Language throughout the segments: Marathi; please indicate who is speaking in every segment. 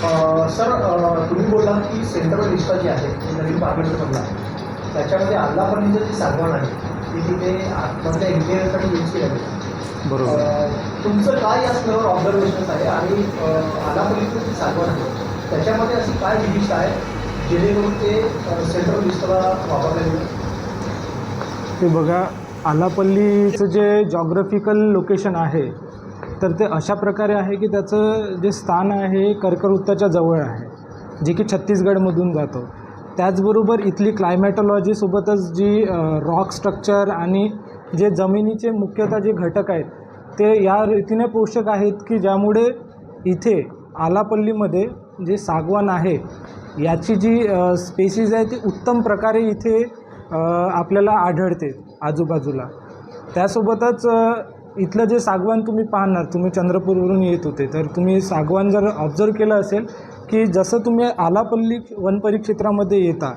Speaker 1: सर तुम्ही बोललात की सेंट्रल विस्टा जी आहे जी नवीन पार्लमेंट बनला त्याच्यामध्ये आल्लापर्यंत जी सागवान आहे ती तिथे आतमधल्या इंजिनिअरसाठी यूज केली आहे.
Speaker 2: बरोबर.
Speaker 1: तुमचं काय या सगळ्यावर ऑब्झर्वेशन आहे? आणि आलापर्यंत जी सागवान आहे त्याच्यामध्ये अशी काय विशिष्ट आहे जेणेकरून ते सेंट्रल विस्टाला वापरले जाईल?
Speaker 2: ते बघा आलापल्लीचं जे जॉग्रफिकल लोकेशन आहे तर ते अशा प्रकारे आहे की त्याचं जे स्थान आहे कर्कवृत्ताच्या जवळ आहे जे की छत्तीसगडमधून जातो. त्याचबरोबर इथली क्लायमॅटॉलॉजीसोबतच जी रॉक स्ट्रक्चर आणि जे जमिनीचे मुख्यतः जे घटक आहेत ते या रीतीने पोषक आहेत की ज्यामुळे इथे आलापल्लीमध्ये जे सागवान आहे याची जी स्पेसीज आहे ती उत्तम प्रकारे इथे आपल्याला आढळते आजूबाजूला. त्यासोबतच इथलं जे सागवान तुम्ही पाहणार तुम्ही चंद्रपूरवरून येत होते तर तुम्ही सागवान जर ऑब्झर्व केलं असेल की जसं तुम्ही आलापल्ली वनपरिक्षेत्रामध्ये येता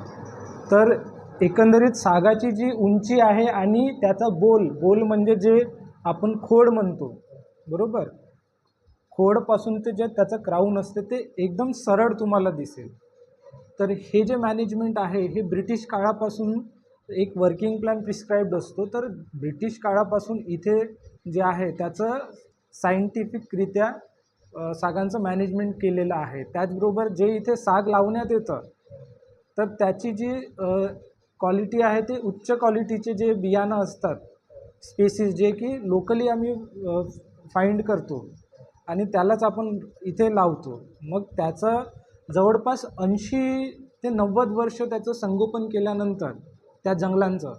Speaker 2: तर एकंदरीत सागाची जी उंची आहे आणि त्याचा बोल बोल म्हणजे जे आपण खोड म्हणतो बरोबर? खोडपासून ते जे त्याचं क्राऊन असते ते एकदम सरळ तुम्हाला दिसेल. तर हे जे मॅनेजमेंट आहे हे ब्रिटिश काळापासून एक वर्किंग प्लॅन प्रिस्क्राईब्ड असतो. तर ब्रिटिश काळापासून इथे जे आहे त्याचं सायंटिफिकरित्या सागांचं मॅनेजमेंट केलेलं आहे. त्याचबरोबर जे इथे साग लावण्यात येतं तर त्याची जी क्वालिटी आहे ते उच्च क्वालिटीचे जे बियाणं असतात स्पेसीस जे की लोकली आम्ही फाइंड करतो आणि त्यालाच आपण इथे लावतो. मग त्याचं जवळपास ऐंशी ते नव्वद वर्ष त्याचं संगोपन केल्यानंतर त्या जंगलांचं.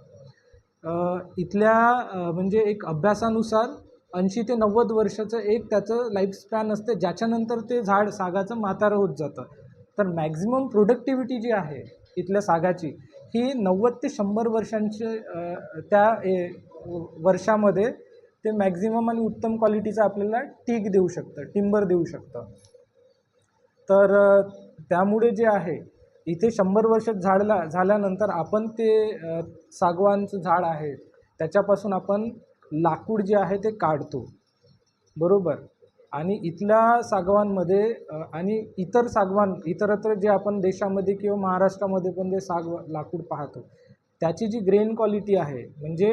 Speaker 2: इथल्या म्हणजे एक अभ्यासानुसार ऐंशी ते नव्वद वर्षाचं एक त्याचं लाईफस्पॅन असते ज्याच्यानंतर ते झाड सागाचं म्हातारं होत जातं. तर मॅक्झिमम प्रोडक्टिव्हिटी जी आहे इथल्या सागाची ही नव्वद ते शंभर वर्षांचे त्या ए, वर्षामध्ये ते मॅक्झिमम आणि उत्तम क्वालिटीचं आपल्याला टीक देऊ शकतं टिंबर देऊ शकतं. तर त्यामुळे जे आहे इथे शंभर वर्ष झाडला झाल्यानंतर आपण ते सागवानचं झाड आहे त्याच्यापासून आपण लाकूड जे आहे ते काढतो. बरोबर? आणि इथल्या सागवानमध्ये आणि इतर सागवान इतरत्र जे आपण देशामध्ये किंवा महाराष्ट्रामध्ये पण जे साग लाकूड पाहतो त्याची जी ग्रेन क्वालिटी आहे म्हणजे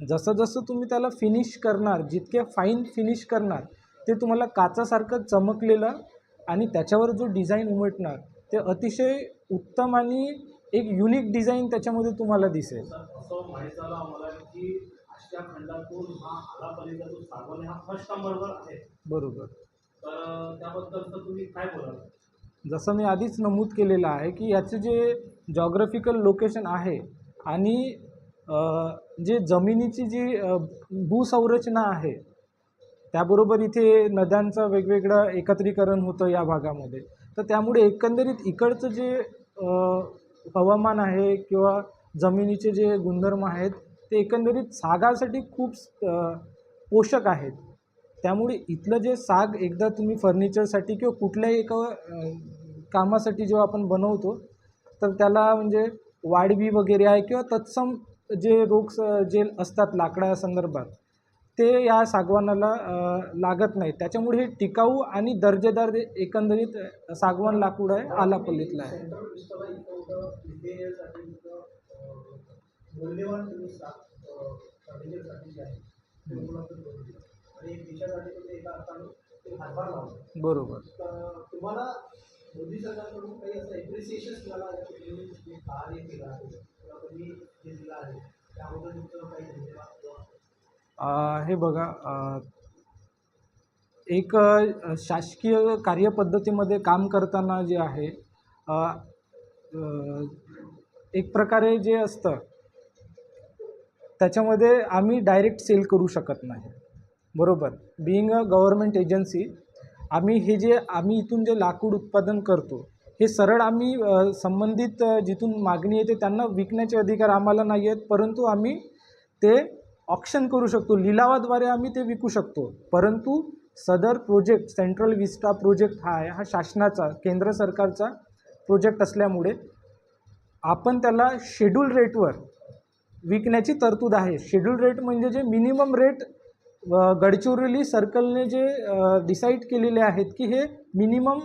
Speaker 2: जसं जसं तुम्ही त्याला फिनिश करणार जितके फाईन फिनिश करणार ते तुम्हाला काचासारखं चमकलेलं आणि त्याच्यावर जो डिझाईन उमटणार ते अतिशय उत्तम आणि एक युनिक डिझाईन त्याच्यामध्ये तुम्हाला दिसेल. बरोबर. जसं मी आधीच नमूद केलेलं आहे की याचे जे जॉग्रफिकल लोकेशन आहे आणि जे जमिनीची जी भूसंरचना आहे त्याबरोबर इथे नद्यांचं वेगवेगळं एकत्रीकरण होतं या भागामध्ये. तर त्यामुळे एकंदरीत इकडचं जे हवामान आहे किंवा जमिनीचे जे गुणधर्म आहेत ते एकंदरीत सागासाठी खूप पोषक आहेत. त्यामुळे इथलं जे साग एकदा तुम्ही फर्निचरसाठी किंवा कुठल्याही एका कामासाठी जेव्हा आपण बनवतो तर त्याला म्हणजे वाढवी वगैरे आहे किंवा तत्सम जे रोग जे असतात लाकडासंदर्भात ते या सागवानाला लागत नाही. त्याच्यामुळे हे टिकाऊ आणि दर्जेदार एकंदरीत सागवान लाकूड आहे आलापल्लीतलं आहे. बरोबर.
Speaker 1: तुम्हाला
Speaker 2: हे बघा एक शासकीय कार्यपद्धतीमध्ये काम करताना जे आहे एक प्रकारे जे असतं त्याच्यामध्ये आम्ही डायरेक्ट सेल करू शकत नाही. बरोबर? बिईंग अ गव्हर्मेंट एजन्सी आम्ही हे जे आम्ही इथून जे लाकूड उत्पादन करतो हे सरळ आम्ही संबंधित जिथून मागणी येते त्यांना विकण्याचे अधिकार आम्हाला नाही आहेत परंतु आम्ही ते ऑप्शन करू शकतो. लिलावाद्वारे आम्ही ते विकू शकतो. परंतु सदर प्रोजेक्ट सेंट्रल विस्टा प्रोजेक्ट हा आहे हा शासनाचा केंद्र सरकारचा प्रोजेक्ट असल्यामुळे आपण त्याला शेड्यूल रेटवर विकण्याची तरतूद आहे. शेड्यूल रेट म्हणजे जे मिनिमम रेट गडचिरोली सर्कलने जे डिसाईड केलेले आहेत की हे मिनिमम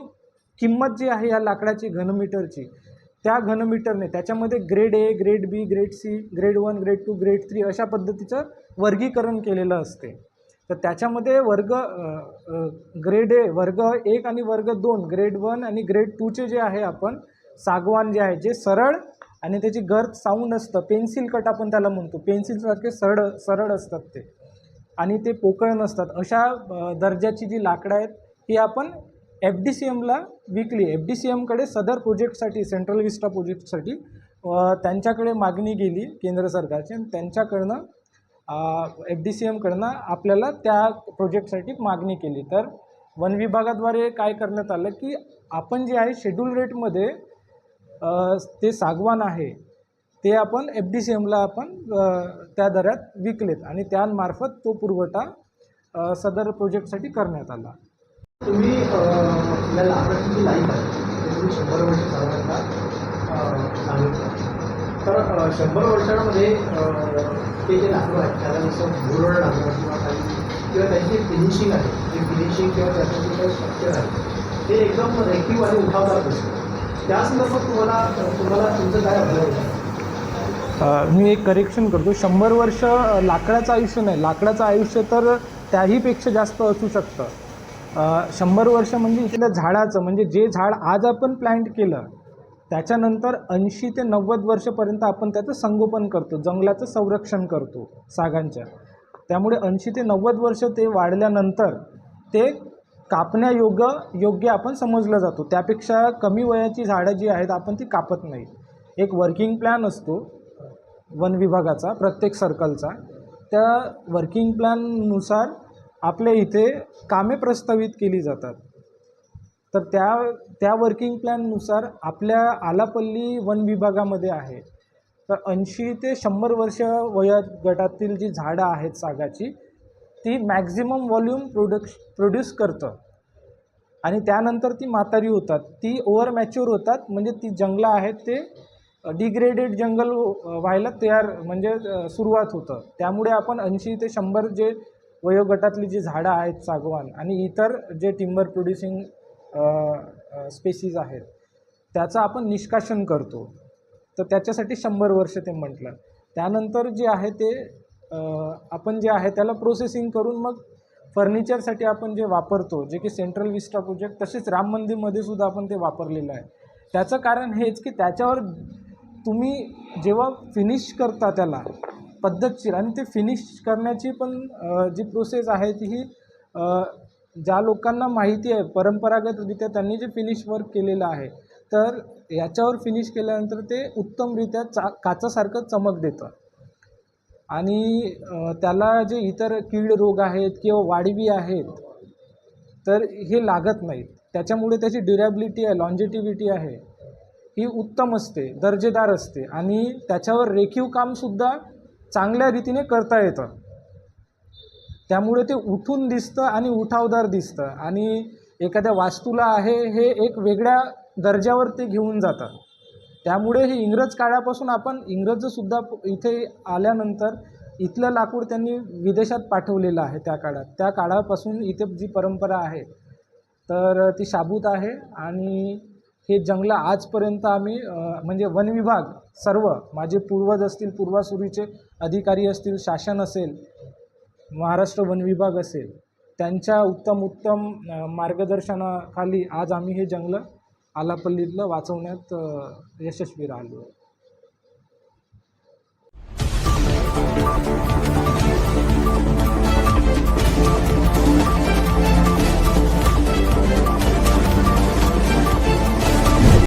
Speaker 2: किंमत जी आहे या लाकडाची घनमीटरची त्या घनमीटरने त्याच्यामध्ये grade A grade B grade C grade one grade two grade three अशा पद्धतीचं वर्गीकरण केलेलं असते. तर त्याच्यामध्ये वर्ग ग्रेड ए वर्ग एक आणि वर्ग दोन ग्रेड वन आणि ग्रेड टूचे जे आहे आपण सागवान जे आहे जे सरळ आणि त्याची गर्थ साऊंड असतं पेन्सिल कट आपण त्याला म्हणतो. पेन्सिलसारखे सरळ सरळ असतात ते. आणि ते पोकळ नसतात. अशा दर्जाची जी लाकडं आहेत ही आपण एफ डी सी एमला विकली एफ डी सी एमकडे सदर प्रोजेक्टसाठी सेंट्रल विस्टा प्रोजेक्टसाठी त्यांच्याकडे मागणी गेली केंद्र सरकारची. आणि त्यांच्याकडनं एफ डी सी एमकडनं आपल्याला त्या प्रोजेक्टसाठी मागणी केली. तर वन विभागाद्वारे काय करण्यात आलं की आपण जे आहे शेड्यूल रेटमध्ये ते सागवान आहे ते आपण एफ डी सी एमला आपण त्या दरात विकलेत. आणि त्यामार्फत तो पुरवठा सदर प्रोजेक्टसाठी करण्यात आला.
Speaker 1: तुम्ही अं, या लाकडाची लाईफ आहे. ते तुम्ही शंभर वर्ष साधारणतः सांगितलं तर शंभर वर्षांमध्ये ते जे लाकडं आहेत त्याला जसं मुरड लागलं किंवा काही किंवा त्यांची फिनिशिंग आहे ते फिनिशिंग किंवा त्याचं जे काही स्ट्रक्चर आहे ते एकदम रेखीव आणि उठावदार दिसतं. त्या संदर्भात तुम्हाला तुम्हाला तुमचं काय अनुभव आहे?
Speaker 2: मी एक करेक्शन करतो. शंभर वर्ष लाकडाचं आयुष्य नाही. लाकडाचं आयुष्य तर त्याहीपेक्षा जास्त असू शकतं. शंभर वर्ष म्हणजे इथल्या झाडाचं म्हणजे जे झाड आज आपण प्लांट केलं त्याच्यानंतर ऐंशी ते नव्वद वर्षपर्यंत आपण त्याचं संगोपन करतो जंगलाचं संरक्षण करतो सागांच्या. त्यामुळे ऐंशी ते नव्वद वर्ष ते वाढल्यानंतर ते कापण्यायोग्य योग्य आपण समजलं जातो. त्यापेक्षा कमी वयाची झाडं जी आहेत आपण ती कापत नाही. एक वर्किंग प्लॅन असतो वन विभागाचा प्रत्येक सर्कलचा त्या वर्किंग प्लॅननुसार आपल्या इथे कामे प्रस्तावित केली जातात. तर त्या त्या वर्किंग प्लॅननुसार आपल्या आलापल्ली वन विभागामध्ये आहे. तर ऐंशी ते शंभर वर्ष वया गटातील जी झाडं आहेत सागाची ती मॅक्झिमम व्हॉल्यूम प्रोडक्श प्रोड्यूस करतं. आणि त्यानंतर ती म्हातारी होतात. ती ओव्हर मॅच्युअर होतात. म्हणजे ती जंगलं आहेत ते डिग्रेडेड जंगल व्हायला तयार म्हणजे सुरुवात होतं. त्यामुळे आपण ऐंशी ते शंभर जे वयोगटातली जी झाडं आहेत सागवान आणि इतर जे टिंबर प्रोड्युसिंग स्पेसीज आहेत त्याचं आपण निष्कासन करतो. तर त्याच्यासाठी शंभर वर्ष ते म्हटलं. त्यानंतर जे आहे ते आपण जे आहे त्याला प्रोसेसिंग करून मग फर्निचरसाठी आपण जे वापरतो जे की सेंट्रल विस्टा प्रोजेक्ट तसेच राम मंदिरमध्ये सुद्धा आपण ते वापरलेलं आहे. त्याचं कारण हेच की त्याच्यावर तुम्ही जेव्हा फिनिश करता त्याला पद्धतशीर आणि ते फिनिश करण्याची पण जी प्रोसेस आहे ती ही ज्या लोकांना माहिती आहे परंपरागतरित्या त्यांनी जे फिनिश वर्क केलेलं आहे तर याच्यावर फिनिश केल्यानंतर ते उत्तमरित्या चा काचासारखं चमक देतं. आणि त्याला जे इतर कीड रोग आहेत किंवा वाढवी आहेत तर हे लागत नाहीत. त्याच्यामुळे त्याची ड्युरॅबिलिटी आहे लॉन्जिटिव्हिटी आहे ही उत्तम असते दर्जेदार असते. आणि त्याच्यावर रेखीव कामसुद्धा चांगल्या रीतीने करता येतं. त्यामुळे ते उठून दिसतं आणि उठावदार दिसतं. आणि एखाद्या वास्तूला आहे हे एक वेगळ्या दर्जावर ते घेऊन जातं. त्यामुळे हे इंग्रज काळापासून आपण इंग्रजसुद्धा इथे आल्यानंतर इथलं लाकूड त्यांनी विदेशात पाठवलेलं आहे त्या काळात. त्या काळापासून इथे जी परंपरा आहे तर ती शाबूत आहे आणि हे जंगलं आजपर्यंत आम्ही म्हणजे वन विभाग सर्व माझे पूर्वज असतील पूर्वासुरीचे अधिकारी असतील शासन असेल महाराष्ट्र वन विभाग असेल त्यांच्या उत्तम उत्तम मार्गदर्शनाखाली आज आम्ही हे जंगलं आलापल्लीतलं वाचवण्यात यशस्वी राहिलो. आहे